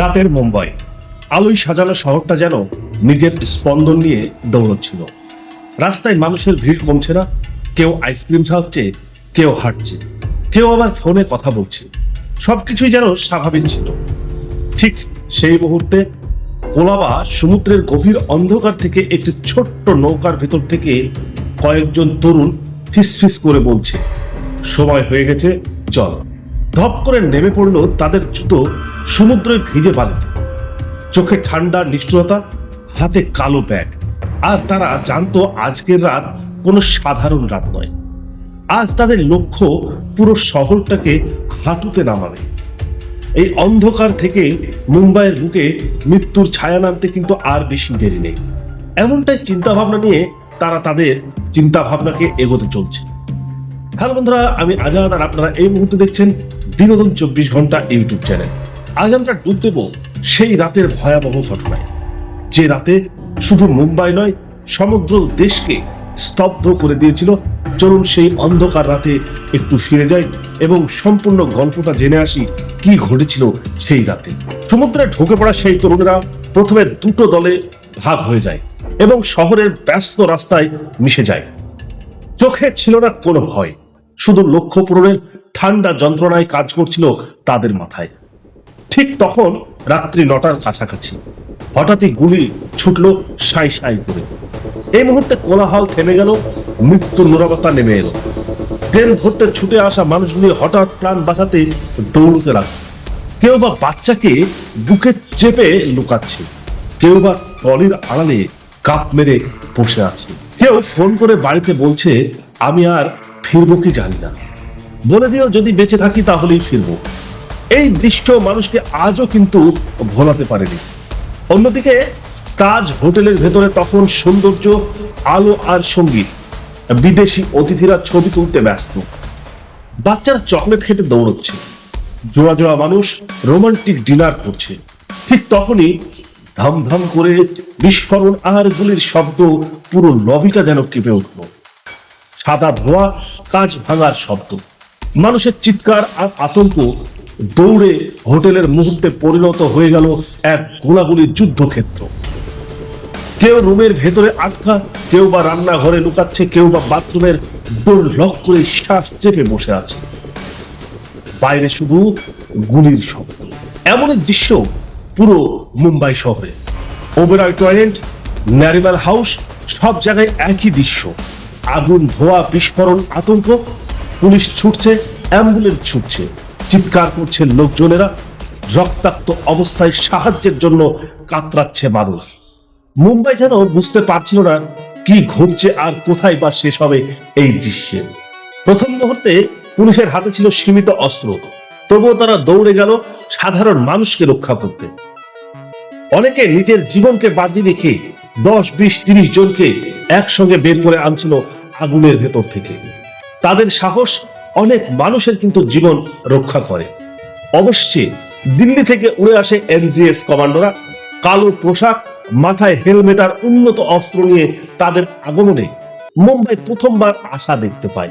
রাতের মুম্বাই। আলোয় সাজানো শহরটা যেন নিজের স্পন্দন নিয়ে দৌড়চ্ছিল। রাস্তায় মানুষের ভিড় কমছে না, কেউ আইসক্রিম খাচ্ছে কেউ হাঁটছে, কেউ আবার ফোনে কথা বলছে। সবকিছুই যেন স্বাভাবিক ছিল। ঠিক সেই মুহূর্তে কোলাবা সমুদ্রের গভীর অন্ধকার থেকে একটি ছোট্ট নৌকার ভেতর থেকে কয়েকজন তরুণ ফিসফিস করে বলছে, সময় হয়ে গেছে, চল। ধপ করে নেমে পড়ল তাদের জুতো সমুদ্রের ভিজে বালিতে। চোখে ঠান্ডা নিষ্ঠুরতা, হাতে কালো ব্যাগ। আর তারা জানতো আজকের রাত কোনো সাধারণ রাত নয়। আজ তাদের লক্ষ্য পুরো শহরটাকে হাঁটুতে নামাবে। এই অন্ধকার থেকে মুম্বাইয়ের বুকে মৃত্যুর ছায়া নামতে কিন্তু আর বেশি দেরি নেই। এমনটাই চিন্তাভাবনা নিয়ে তারা তাদের চিন্তা ভাবনাকে এগোতে চলছে। হ্যালো বন্ধুরা, আমি আজাদ আর আপনারা এই মুহূর্তে দেখছেন বিনোদন চব্বিশ ঘণ্টা ইউটিউব চ্যানেল। আজ আমরা ডুব দেব সেই রাতের ভয়াবহ ঘটনায়। যে রাতে শুধু মুম্বাই নয়, সমগ্র দেশকে স্তব্ধ করে দিয়েছিল, চলুন সেই অন্ধকার রাতে একটু ফিরে যাই এবং সম্পূর্ণ গল্পটা জেনে আসি কি ঘটেছিল সেই রাতে। সমুদ্রে ঢুকে পড়া সেই তরুণেরা প্রথমে দুটো দলে ভাগ হয়ে যায় এবং শহরের ব্যস্ত রাস্তায় মিশে যায়। চোখে ছিল না কোনো ভয়, শুধু লক্ষ্য পূরণের ঠান্ডা যন্ত্রণায় কাজ করছিল তাদের মাথায়। ঠিক তখন রাত্রি নটার কাছাকাছি। হঠাৎই গুলি ছুটলো সাই সাই করে। এই মুহূর্তে কোলাহল থেমে গেল, মৃত্যু নীরবতা নেমে এলো। ট্রেন ধরতে ছুটে আসা মানুষগুলি হঠাৎ প্রাণ বাঁচাতে দৌড়তে লাগল। কেউ বা বাচ্চাকে বুকে চেপে লুকাচ্ছে, কেউ বা টলির আড়ালে কাপ মেরে বসে আছে। কেউ ফোন করে বাড়িতে বলছে, আমি আর ফিরবো কি জানি না। বলে দিও, যদি বেঁচে থাকি তাহলেই ফিরবো। এই দৃশ্য মানুষকে আজও কিন্তু ভোলাতে পারেনি। অন্যদিকে তাজ হোটেলের ভেতরে তখন সৌন্দর্য, আলো আর সংগীত। বিদেশি অতিথিরা ছবি তুলতে ব্যস্ত। বাচ্চারা চকলেট খেতে দৌড়চ্ছে। জোড়া জোড়া মানুষ রোমান্টিক ডিনার করছে। ঠিক তখনই ধমধম করে বিস্ফোরণ আর গুলির শব্দ পুরো লবিটা যেন কেঁপে উঠল। সাদা ধোয়া, কাজ ভাঙার শব্দ। মানুষের চিৎকার আর আতঙ্ক দৌড়ে হোটেলের মুহূর্তে পরিণত হয়ে গেল এক গোলাগুলির যুদ্ধক্ষেত্র। কেউ রুমের ভেতরে আটকা, কেউ বা রান্নাঘরে লুকাচ্ছে, কেউ বা বাথরুমের দৌড় লক করে শ্বাস চেপে বসে আছে। বাইরে শুধু গুলির শব্দ। এমন দৃশ্য পুরো মুম্বাই শহরে। ওবেরয় টয়লেট ন্যারিমাল হাউস, সব জায়গায় একই দৃশ্য। আগুন, ধোয়া, বিস্ফোরণ, আতঙ্ক, পুলিশ ছুটছে, অ্যাম্বুলেন্স ছুটছে। চিৎকার করছে লোকজনেরা। রক্তাক্ত অবস্থায় সাহায্যের জন্য কাতরাচ্ছে মানুষ। মুম্বাই যেন বুঝতে পারছিল না কি ঘটছে আর কোথায় বা শেষ হবে এই দৃশ্যে। প্রথম মুহূর্তে পুলিশের হাতে ছিল সীমিত অস্ত্র। তবুও তারা দৌড়ে গেল সাধারণ মানুষকে রক্ষা করতে। অনেকে নিজের জীবনকে বাজি রেখে দশ, বিশ, তিরিশ জনকে একসঙ্গে বের করে আনছিল আগুনের ভেতর থেকে। তাদের সাহস অনেক মানুষের কিন্তু জীবন রক্ষা করে। অবশ্যই দিল্লি থেকে উড়ে আসে এনজিএস কমান্ডোরা। কালো পোশাক, মাথায় হেলমেট আর উন্নত অস্ত্র নিয়ে তাদের আগমনে মুম্বাই প্রথমবার আশা দেখতে পায়।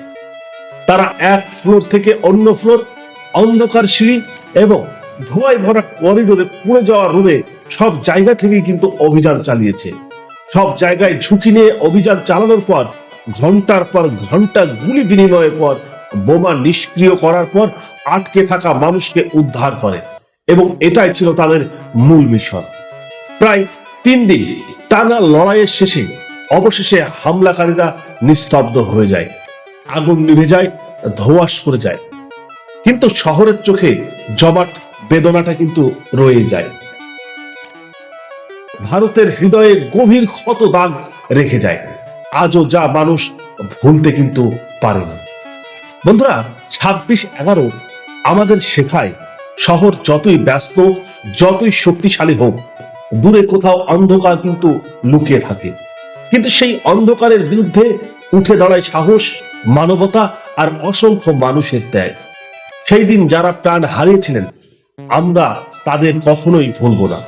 তারা এক ফ্লোর থেকে অন্য ফ্লোর, অন্ধকার সিঁড়ি এবং ধোঁয়ায় ভরা করিডোরে পুড়ে যাওয়া রুমে সব জায়গা থেকেই কিন্তু অভিযান চালিয়েছে। সব জায়গায় ঝুঁকি নিয়ে অভিযান চালানোর পর, ঘণ্টার পর ঘণ্টা গুলি বিনিময়ের পর বোমা নিষ্ক্রিয় করার পর আটকে থাকা মানুষকে উদ্ধার করে এবং এটাই ছিল তাদের মূল মিশন। প্রায় তিন দিন টানা লড়াইয়ের শেষে অবশেষে হামলাকারীরা নিস্তব্ধ হয়ে যায়, আগুন নিভে যায়, ধোঁয়াশ করে যায়। কিন্তু শহরের চোখে জমাট বেদনাটা কিন্তু রয়ে যায়। ভারতের হৃদয়ে গভীর ক্ষত দাগ রেখে যায়। আজও যা মানুষ ভুলতে কিন্তু পারে না বন্ধুরা, ছাব্বিশ এগারো আমাদের শেখায় শহর যতই ব্যস্ত, যতই শক্তিশালী হোক, দূরে কোথাও অন্ধকার কিন্তু লুকিয়ে থাকে। কিন্তু সেই অন্ধকারের বিরুদ্ধে উঠে দাঁড়ায় সাহস, মানবতা আর অসংখ্য মানুষের ত্যাগ। সেই দিন যারা প্রাণ হারিয়েছিলেন, আমরা তাদের কখনোই ভুলব না।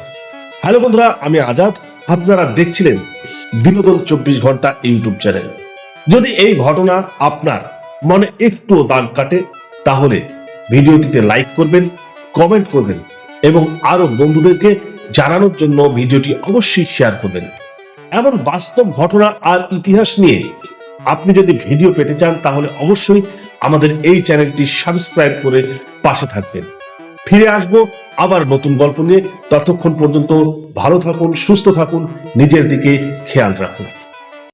হ্যালো বন্ধুরা, আমি আজাদ। আপনারা দেখছিলেন বিনোদন চব্বিশ ঘণ্টা ইউটিউব চ্যানেল। যদি এই ঘটনা আপনার মনে একটুও দাগ কাটে, তাহলে ভিডিওটিতে লাইক করবেন কমেন্ট করবেন এবং আরও বন্ধুদেরকে জানানোর জন্য ভিডিওটি অবশ্যই শেয়ার করবেন। এমন বাস্তব ঘটনা আর ইতিহাস নিয়ে আপনি যদি ভিডিও পেতে চান, তাহলে অবশ্যই আমাদের এই চ্যানেলটি সাবস্ক্রাইব করে পাশে থাকবেন। ফিরে আসব আবার নতুন গল্প নিয়ে। ততক্ষণ পর্যন্ত ভালো থাকুন, সুস্থ থাকুন, নিজের দিকে খেয়াল রাখুন।